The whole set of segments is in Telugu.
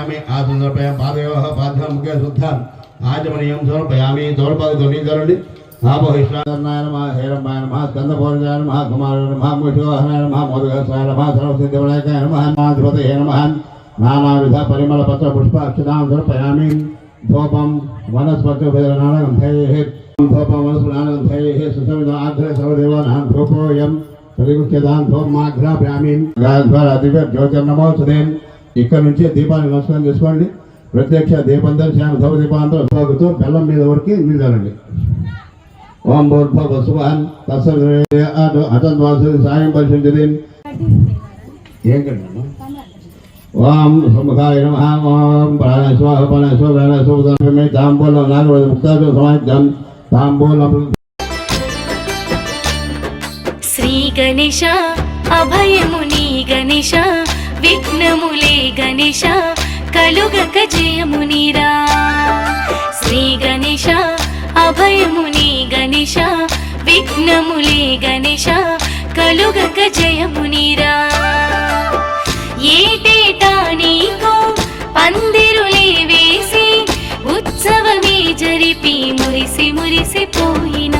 సమర్పయామి ఆసన సమర్పయామి పాదయోహ పాద్యం ముఖ్య శుద్ధం ఆచమనీయం సమర్పయామి తోడపాద ధ్వనిధరండి ఆపోహిష్ణాయ నమ హేరంబాయ నమ స్కందపౌర్యాయ నమ కుమారాయ నమ ముషివాహనాయ నమ మోదగాయ నమ సర్వసిద్ధివలయాయ నమ నాధిపతయే నమ నానావిధ పరిమళ పత్ర పుష్ప అక్షదాం సమర్పయామి. ధూపం వనస్పతి నానగంధైః ధూపం వనస్పతి నానగంధైః సుసమిత ఆగ్ర సర్వదేవానాం ధూపోయం ప్రతిముఖ్యదాన్ ధూమాగ్రాభ్యామి దివ్య జ్యోతిర్నమోత్సదేం ఇక్కడ నుంచి దీపాన్ని నమస్కారం చేసుకోండి. ప్రత్యక్ష దీపం దర్శనం ధవ దీపాంతో సాగుతూ బెల్లం మీద వరకు నిలదండి ఓం భూర్భవ సుభాన్ తస్సే సాయం పరిశుద్ధి. ఏం కన్నా ఓం సుముఖాయ నమ. ఓం ప్రాణస్వాహ ప్రాణస్వ ప్రాణస్వ తాంబూలం నాలుగు సమాజం తాంబూలం శ్రీ గణేశ అభయముని గణేశ విఘ్నములే గణేశ కలుగక జయమునిరా. శ్రీ గణేశ అభయముని గణేశ విఘ్నములే గణేశ కలుగక జయమునిరా. ఏటేటా నీకు పందిరులే వేసి ఉత్సవమే జరిపి మురిసి మురిసిపోయినం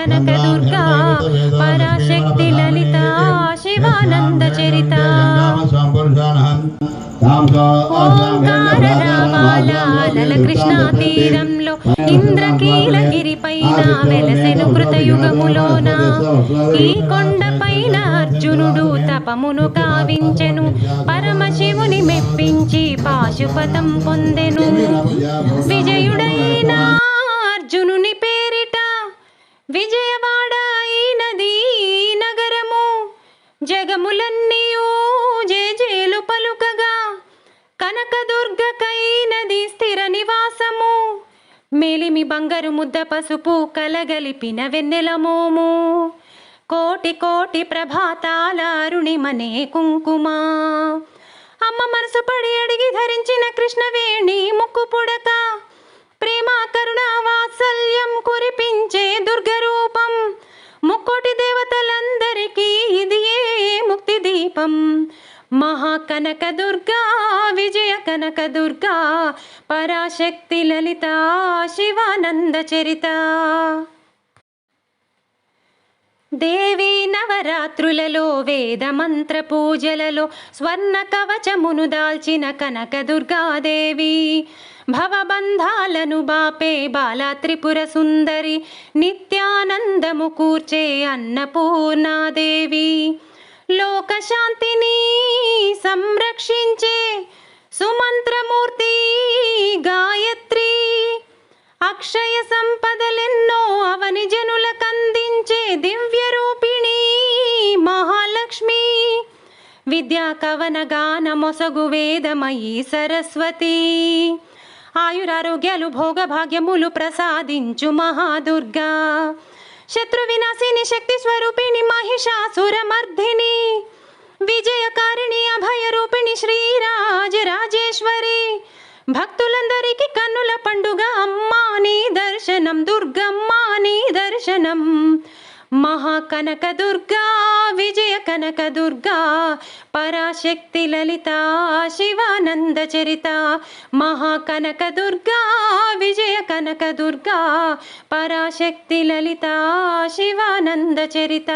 కనక దుర్గా పరాశక్తి లలిత శివానంద చరిత. ఓంకార రామాల కృష్ణా తీరంలో ఇంద్రకీలగిరి పైన వెలసెను కృతయుగములోన ఈ కొండ పైన అర్జునుడు తపమును కావించెను పరమశివుని మెప్పించి పాశుపతం పొందెను. విజయుడ జగములన్నీయూ జేజేలు పలుకగా. కనకదుర్గకైనది స్థిర నివాసము. మేలిమి బంగారు ముద్ద పసుపు కలగలిపిన వెన్నెల మోము. కోటి కోటి ప్రభాతాల అరుణిమనే కుంకుమ. అమ్మ మనసు పడి అడిగి ధరించిన కృష్ణవేణి ముక్కు పుడక సమీపం. మహాకనకదుర్గా మహాకనక దుర్గా విజయ కనకదుర్గా పరాశక్తి లలిత శివానంద చరిత. దేవి నవరాత్రులలో వేద మంత్ర పూజలలో స్వర్ణ కవచమును దాల్చిన కనక దుర్గాదేవి భవబంధాలను బాపే బాలా త్రిపుర సుందరి నిత్యానందము కూర్చే అన్నపూర్ణాదేవి. లోకశాంతిని సంరక్షించే సుమంత్రమూర్తి గాయత్రి. అక్షయ సంపదలెన్నో అవని జనులకందించే దివ్య రూపిణి మహాలక్ష్మి. విద్యా కవన గాన మొసగు వేదమయీ సరస్వతి. ఆయురారోగ్యాలు భోగభాగ్యములు ప్రసాదించు మహాదుర్గా. శత్రు వినాశిని శక్తి స్వరూపిణి మహిషాసురమర్ధిని విజయకారిణి అభయ రూపిణి శ్రీరాజ రాజేశ్వరి భక్తులందరికీ కన్నుల పండుగ అమ్మా నీ దర్శనం దుర్గమ్మా నీ దర్శనం మహాకనకదుర్గా విజయ కనకదుర్గా పరాశక్తి లలిత శివానంద చరిత. మహాకనకదుర్గా విజయ కనకదుర్గా పరాశక్తి లలిత శివానంద చరిత.